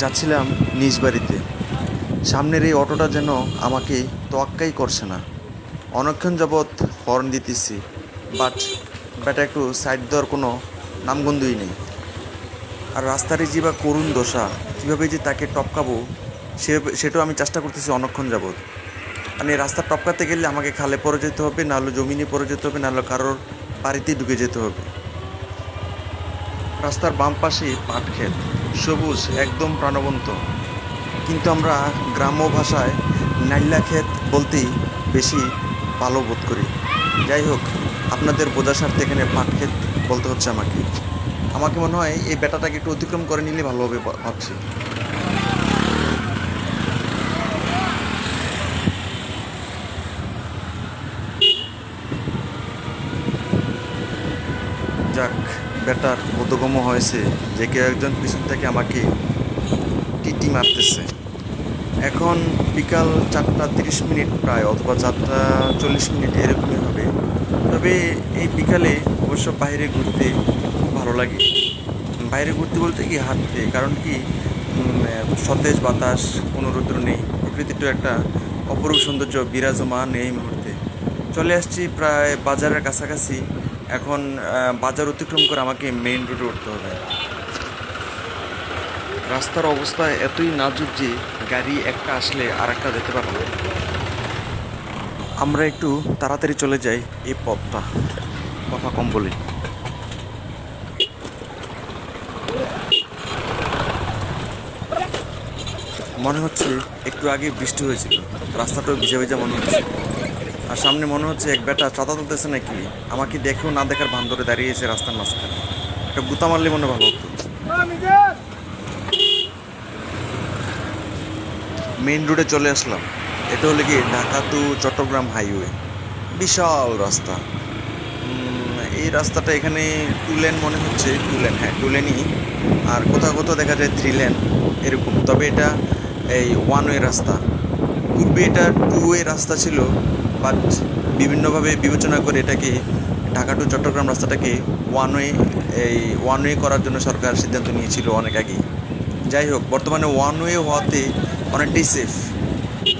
যাচ্ছিলাম নিজ বাড়িতে। সামনের এই অটোটা যেন আমাকে তোয়াক্কাই করছে না। অনেকক্ষণ যাবৎ হর্ন দিতেছি, বাট ব্যাটা একটু সাইড দেওয়ার কোনো নামগন্ধই নেই। আর রাস্তার যে বা করুণ দশা, কীভাবে যে তাকে টপকাবো, সে সেটাও আমি চেষ্টা করতেছি অনেকক্ষণ যাবৎ। মানে রাস্তা টপকাতে গেলে আমাকে খালে পড়ে যেতে হবে নাহলে জমিনে পড়ে যেতে হবে নাহলে কারোর বাড়িতেই ঢুকে যেতে হবে। রাস্তার বাম পাশে পাট ক্ষেত সবুজ, একদম প্রাণবন্ত। কিন্তু আমরা গ্রাম্য ভাষায় নাইল্লা ক্ষেত বলতেই বেশি ভালো বোধ করি। যাই হোক, আপনাদের বোঝার স্বার্থে এখানে পাট ক্ষেত বলতে হচ্ছে আমাকে। আমাকে মনে হয় এই বেটাটাকে একটু অতিক্রম করে নিলে ভালোভাবে ভাবছি। বেটার বোধগম্য হয়েছে যে কেউ একজন পিছন থেকে আমাকে টিটি মারতেছে। এখন বিকাল চারটা তিরিশ মিনিট প্রায়, অথবা চারটা চল্লিশ মিনিট এরকমই হবে। তবে এই বিকালে অবশ্য বাইরে ঘুরতে খুব ভালো লাগে। বাইরে ঘুরতে বলতে কি হাঁটতে? কারণ কি সতেজ বাতাস, কোনো রৌদ্র নেই। প্রকৃতিটা একটা অপরূপ সৌন্দর্য বিরাজমান এই মুহূর্তে। চলে আসছি প্রায় বাজারের কাছাকাছি। এখন বাজার অতিক্রম করে আমাকে মেইন রোডে উঠতে হবে। রাস্তার অবস্থা এতই নাজুক যে গাড়ি একটা আসলে আর একটা যেতে পারব। না আমরা একটু তাড়াতাড়ি চলে যাই এই পথটা। কথা কম বলি। মনে হচ্ছে একটু আগে বৃষ্টি হয়েছিল। রাস্তাটাও ভিজে ভিজা মনে হচ্ছে। আর সামনে মনে হচ্ছে এক বেটা চাঁদা তুলতেছে নাকি? আমাকে দেখেও না দেখার ভান ধরে দাঁড়িয়েছে রাস্তার মাঝখানে। একটা গুতা মারলে মনে ভালো হতো। মেইন রোডে চলে আসলাম। এটা হলো কি ঢাকা টু চট্টগ্রাম হাইওয়ে বিশাল রাস্তা। এই রাস্তাটা এখানে টু লেন মনে হচ্ছে। টু লেন হ্যাঁ টু লেনই আর কোথাও কোথাও দেখা যায় থ্রি লেন এরকম। তবে এটা এই ওয়ান ওয়ে রাস্তা। পূর্বে এটা টু ওয়ে রাস্তা ছিল। বাট বিভিন্নভাবে বিবেচনা করে এটাকে ঢাকা টু চট্টগ্রাম রাস্তাটাকে ওয়ান ওয়ে এই ওয়ান ওয়ে করার জন্য সরকার সিদ্ধান্ত নিয়েছিল অনেক আগেই। যাই হোক, বর্তমানে ওয়ান ওয়ে হওয়াতে অনেকটাই সেফ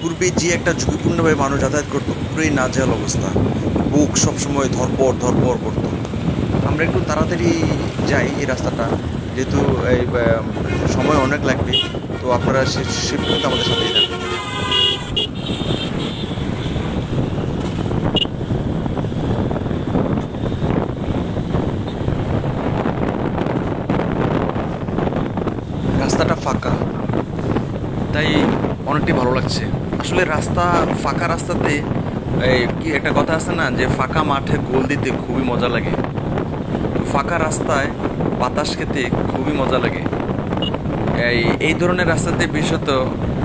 পূর্বে যে একটা ঝুঁকিপূর্ণভাবে মানুষ যাতায়াত করতো, পুরোই নাজেহাল অবস্থা। বুক সবসময় ধরপর ধরপর করতো। আমরা একটু তাড়াতাড়ি যাই এই রাস্তাটা, যেহেতু এই সময় অনেক লাগবে। তো আপনারা সে পর্যন্ত আমাদের সাথেই থাকুন রাস্তাটা ফাঁকা। তাই অনেকটাই ভালো লাগছে। আসলে রাস্তা, ফাঁকা রাস্তাতে, এই কি একটা কথা আছে না, যে ফাঁকা মাঠে গোল দিতে খুবই মজা লাগে। ফাঁকা রাস্তায় বাতাস খেতে খুবই মজা লাগে। এই এই ধরনের রাস্তাতে বিশেষত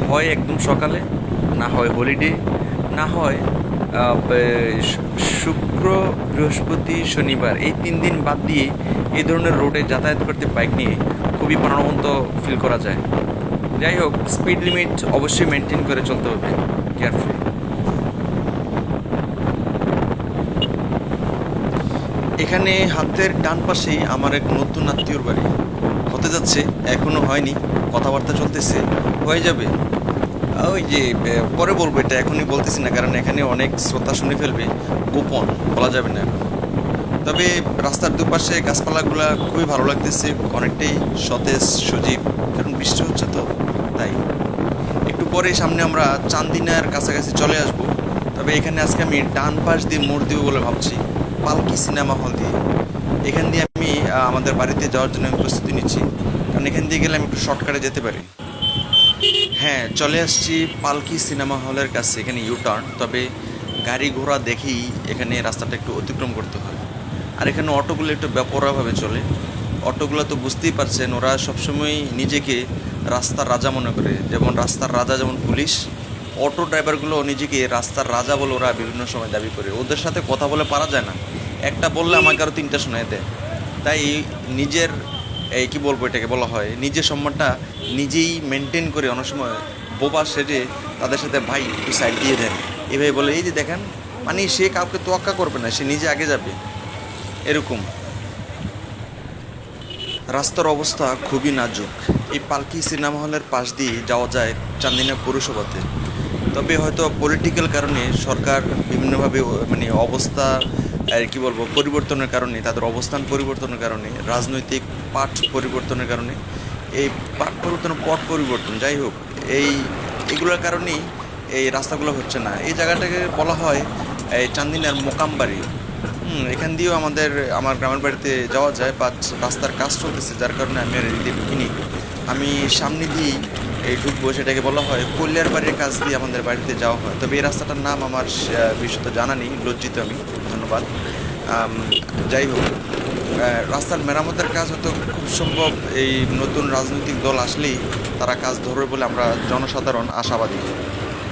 হয় একদম সকালে, না হয় হলিডে না হয় শুক্র, বৃহস্পতি, শনিবার, এই তিন দিন বাদ দিয়ে এই ধরনের রোডে যাতায়াত করতে বাইক নিয়ে খুবই প্রাণবন্ত ফিল করা যায়। যাই হোক স্পিড লিমিট অবশ্যই মেনটেন করে চলতে হবে। কেয়ারফুল এখানে হাতের ডান পাশেই আমার এক নতুন আত্মীয়র বাড়ি। হতে যাচ্ছে, এখনও হয়নি, কথাবার্তা চলতেছে, হয়ে যাবে। ওই যে পরে বলব, এটা এখনই বলতেছি না, কারণ এখানে অনেক শ্রোতা শুনে ফেলবে। গোপন, বলা যাবে না এখন। তবে রাস্তার দুপাশে গাছপালাগুলা খুবই ভালো লাগতেছে, অনেকটাই সতেজ, সজীব, কারণ বৃষ্টি হচ্ছে তো, তাই। একটু পরে সামনে আমরা চান্দিনার কাছাকাছি চলে আসব, তবে এখানে আজকে আমি ডান পাশ দিয়ে মোড় দিব বলে ভাবছি, পালকি সিনেমা হল দিয়ে। এখান দিয়ে আমি আমাদের বাড়িতে যাওয়ার জন্য আমি প্রস্তুতি নিচ্ছি, কারণ এখান দিয়ে গেলে আমি একটু শর্টকাটে যেতে পারি। হ্যাঁ চলে আসছি পালকি সিনেমা হলের কাছে, এখানে ইউ টার্ন তবে গাড়ি ঘোড়া দেখেই এখানে রাস্তাটা একটু অতিক্রম করতে হয়। আর এখানে অটোগুলো একটু ব্যাপরাভাবে চলে। অটোগুলো তো বুঝতেই পারছেন, ওরা সবসময় নিজেকে রাস্তার রাজা মনে করে। যেমন রাস্তার রাজা যেমন পুলিশ, অটো ড্রাইভারগুলো নিজেকে রাস্তার রাজা বলে ওরা বিভিন্ন সময় দাবি করে। ওদের সাথে কথা বলে পারা যায় না। একটা বললে আমাকে আরও তিনটা শোনায় দেয়। তাই নিজের, এই কী বলব এটাকে বলা হয়, নিজের সম্মানটা নিজেই মেনটেন করে অনেক সময় বোবা সেজে তাদের সাথে ভাই একটু সাইড দিয়ে দেন। এভাবে বলে, এই যে দেখেন মানে সে কাউকে তোয়াক্কা করবে না, সে নিজে আগে যাবে। এরকম। রাস্তার অবস্থা খুবই নাজুক। এই পালকি সিনেমা হলের পাশ দিয়ে যাওয়া যায় চান্দিনা পৌরসভাতে। তবে হয়তো পলিটিক্যাল কারণে সরকার বিভিন্নভাবে মানে অবস্থা আর কি বলব, পরিবর্তনের কারণে, তাদের অবস্থান পরিবর্তনের কারণে, রাজনৈতিক পাঠ পরিবর্তনের কারণে, এই পাঠ পরিবর্তনের পট পরিবর্তন, যাই হোক, এই, এগুলোর কারণেই এই রাস্তাগুলো হচ্ছে না। এই জায়গাটাকে বলা হয় এই চান্দিনার মোকামবাড়ি এখান দিয়েও আমাদের, আমার গ্রামের বাড়িতে যাওয়া যায় বাট রাস্তার কাজ চলতেছে, যার কারণে আমি আর এদিকে ঢুকিনি। আমি সামনে দিয়েই এই ঢুকবো, সেটাকে বলা হয় কল্যার বাড়ির কাজ দিয়ে আমাদের বাড়িতে যাওয়া হয়। তবে এই রাস্তাটার নাম আমার বিশেষত জানা নেই, লজ্জিত আমি, ধন্যবাদ। যাই হোক রাস্তার মেরামতের কাজ হয়তো খুব সম্ভব, এই নতুন রাজনৈতিক দল আসলেই তারা কাজ ধরবে বলে আমরা জনসাধারণ আশাবাদী।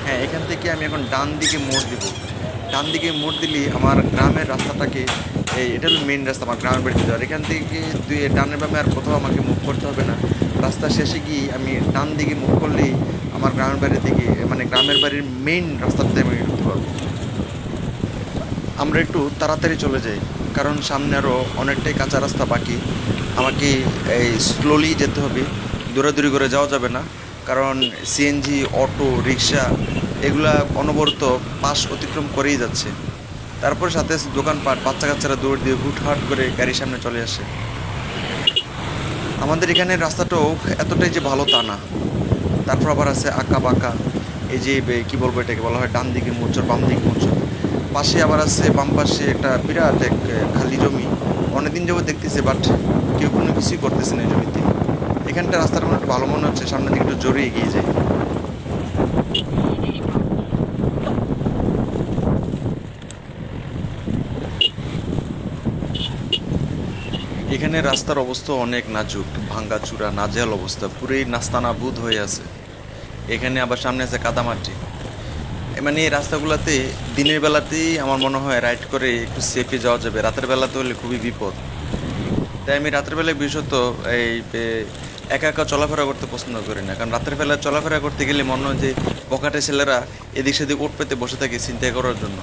হ্যাঁ এখান থেকে আমি এখন ডান দিকে মোড় দিব। ডান দিকে মোড় দিলে আমার গ্রামের রাস্তাটাকে এটা হলো মেন রাস্তা আমার গ্রামের বাড়িতে যাওয়ার। এখান থেকে দুই ডানের বামে আর কোথাও আমাকে মুভ করতে হবে না। রাস্তা শেষে গিয়ে আমি ডান দিকে মুভ করলেই আমার গ্রামের বাড়ির দিকে মানে গ্রামের বাড়ির মেন রাস্তাতে আমি ঢুকতে পারব। আমরা একটু তাড়াতাড়ি চলে যাই, কারণ সামনে আরও অনেকটাই কাঁচা রাস্তা বাকি। আমাকে এই স্লোলি যেতে হবে, দৌড়াদৌড়ি করে যাওয়া যাবে না। কারণ সিএনজি অটো রিক্সা এগুলা অনবরত পাশ অতিক্রম করেই যাচ্ছে। তারপর সাথে দোকানপাট বাচ্চা কাচ্চারা দৌড় দিয়ে হুটহাট করে গাড়ির সামনে চলে আসে। আমাদের এখানের রাস্তাটাও এতটাই যে ভালো তা না। তারপর আবার আছে আঁকা বাঁকা এই যে কি বলব এটাকে বলা হয় ডান দিকে মোচর বাম দিকে মোচর। পাশে আবার আছে বাম পাশে একটা বিরাট এক খালি জমি। অনেকদিন যাবত দেখতেছে, বাট কেউ কোনো কিছুই করতেছে না জমিতে। এখানটা আমার একটু ভালো মনে হচ্ছে, সামনের দিকে একটু জোরে এগিয়ে যায় এখানে রাস্তার অবস্থা অনেক নাজুক ভাঙ্গা চূড়া নাজেহাল অবস্থা, পুরোই নাস্তানাবুদ হয়ে আছে। এখানে আবার সামনে আছে কাদামাটি। মানে এই রাস্তাগুলোতে দিনের বেলাতেই আমার মনে হয় রাইড করে একটু সেফে যাওয়া যাবে। রাতের বেলাতে হলে খুবই বিপদ। তাই আমি রাতের বেলায় বিশেষত এই একা একা চলাফেরা করতে পছন্দ করি না। কারণ রাতের বেলা চলাফেরা করতে গেলে মনে হয় যে পকেটে ছেলেরা এদিক সেদিক ওট পেতে বসে থাকে চিন্তাই করার জন্য।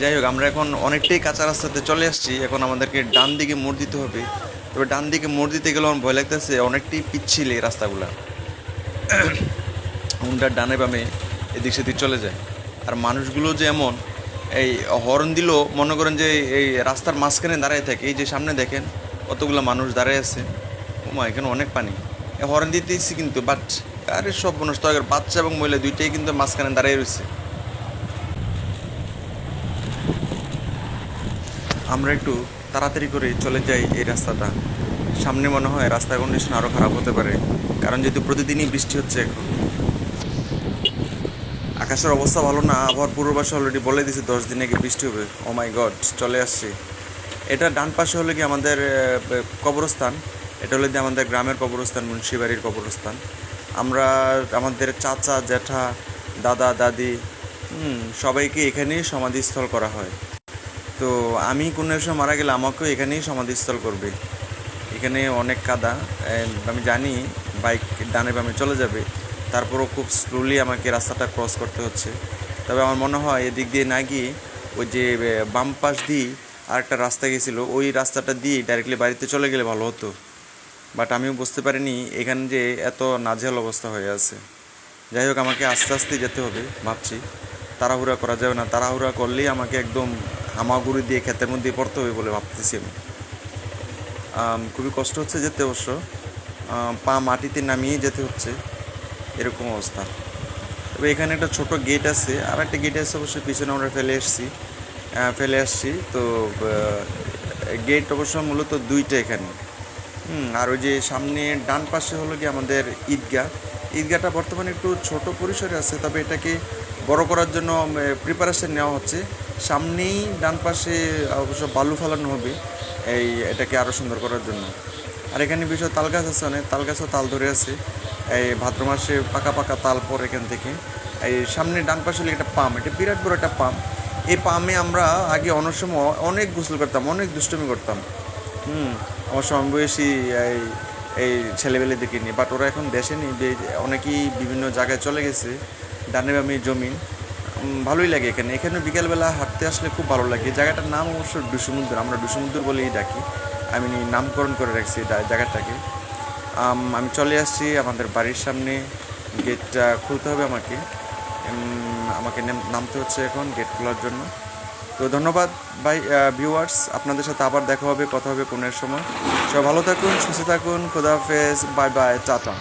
যাই হোক, আমরা এখন অনেকটাই কাঁচা রাস্তাতে চলে আসছি। এখন আমাদেরকে ডান দিকে মোড় দিতে হবে। তবে ডান দিকে মোড় দিতে গেলে আমার ভয় লাগতেছে, অনেকটাই পিচ্ছিল এই রাস্তাগুলা। হুন্ডার ডানে বামে এদিক সেদিক চলে যায়। আর মানুষগুলো যে এমন, এই হর্ন দিলেও মনে করেন যে এই রাস্তার মাঝখানে দাঁড়ায় থাকে। এই যে সামনে দেখেন, কতগুলো মানুষ দাঁড়ায় আছে। ওমা, এখানে অনেক পানি। হর্ন দিতেইছি কিন্তু বাট আরে সব মানুষ তো বাচ্চা এবং মহিলা দুইটাই কিন্তু মাঝখানে দাঁড়িয়ে রয়েছে। আমরা একটু তাড়াতাড়ি করে চলে যাই এই রাস্তাটা। সামনে মনে হয় রাস্তার কন্ডিশন আরও খারাপ হতে পারে কারণ যেহেতু প্রতিদিনই বৃষ্টি হচ্ছে এখন। আকাশের অবস্থা ভালো না আবহাওয়ার পূর্বাভাস অলরেডি বলে দিয়েছে দশ দিনে কি বৃষ্টি হবে। ও মাই গড চলে আসছি। এটা ডান পাশে হলো কি আমাদের কবরস্থান। এটা হলো আমাদের গ্রামের কবরস্থান মুন্সিবাড়ির কবরস্থান। আমরা আমাদের চাচা জ্যাঠা দাদা দাদি হুম, সবাইকে এখানেই সমাধিস্থল করা হয়। তো আমি কোনো এক সময় মারা গেলে আমাকেও এখানেই সমাধিস্থল করবে। এখানে অনেক কাদা আমি জানি বাইক ডানে বামে চলে যাবে। তারপরও খুব স্লোলি আমাকে রাস্তাটা ক্রস করতে হচ্ছে। তবে আমার মনে হয় এদিক দিয়ে না গিয়ে ওই যে বাম পাশ দিয়ে আরেকটা রাস্তা গেছিল, ওই রাস্তাটা দিয়ে ডাইরেক্টলি বাড়িতে চলে গেলে ভালো হতো। বাট আমিও বুঝতে পারিনি এখানে যে এত নাজেহাল অবস্থা হয়ে আছে। যাই হোক, আমাকে আস্তে আস্তে যেতে হবে, ভাবছি। তাড়াহুড়া করা যাবে না। তাড়াহুড়া করলেই আমাকে একদম হামাগুড়ি দিয়ে ক্ষেতের মধ্যে পড়তে হবে বলে ভাবতেছি আমি। খুবই কষ্ট হচ্ছে যেতে অবশ্য। পা মাটিতে নামিয়ে যেতে হচ্ছে এরকম অবস্থা। তবে এখানে একটা ছোট গেট আছে, আর একটা গেট আছে অবশ্যই পিছনে আমরা ফেলে এসেছি। ফেলে আসছি, তো গেট অবশ্য মূলত দুইটা এখানে। আর ওই যে সামনে ডান পাশে হলো কি আমাদের ঈদগাহ। ঈদগাহটা বর্তমানে একটু ছোট পরিসরে আছে, তবে এটাকে বড় করার জন্য প্রিপারেশন নেওয়া হচ্ছে। সামনেই ডান পাশে অবশ্য বালু ফেলানো হবে, এই, এটাকে আরও সুন্দর করার জন্য। আর এখানে বিষয় তাল গাছ আছে অনেক তাল গাছও তাল ধরে আছে। এই ভাদ্র মাসে পাকা পাকা তাল পর এখান থেকে। এই সামনে ডান পাশে একটা পাম্প এটা বিরাট বড় একটা পাম্প এই পাম্পে আমরা আগে অনেক সময় অনেক গোসল করতাম, অনেক দুষ্টুমি করতাম। হুম, আমার সমবয়সী, এই এই ছেলেবেলে দেখিনি বাট ওরা এখন দেশে নেই অনেকেই বিভিন্ন জায়গায় চলে গেছে ডানে বামে জমিন ভালোই লাগে এখানে। এখানে বিকেলবেলা হাঁটতে আসলে খুব ভালো লাগে। জায়গাটার নাম অবশ্য ডুসমুদ্র আমরা ডুসমুদ্র বলেই ডাকি। আমি নামকরণ করে রাখছি জায়গাটাকে। আমি চলে আসছি আমাদের বাড়ির সামনে। গেটটা খুলতে হবে আমাকে। আমাকে নেম- নামতে হচ্ছে এখন গেট খোলার জন্য। তো ধন্যবাদ বাই ভিউয়ার্স আপনাদের সাথে আবার দেখা হবে, কথা হবে কোনের সময়। সব ভালো থাকুন, সুস্থ থাকুন খোদাফেজ বাই বাই, টাটা।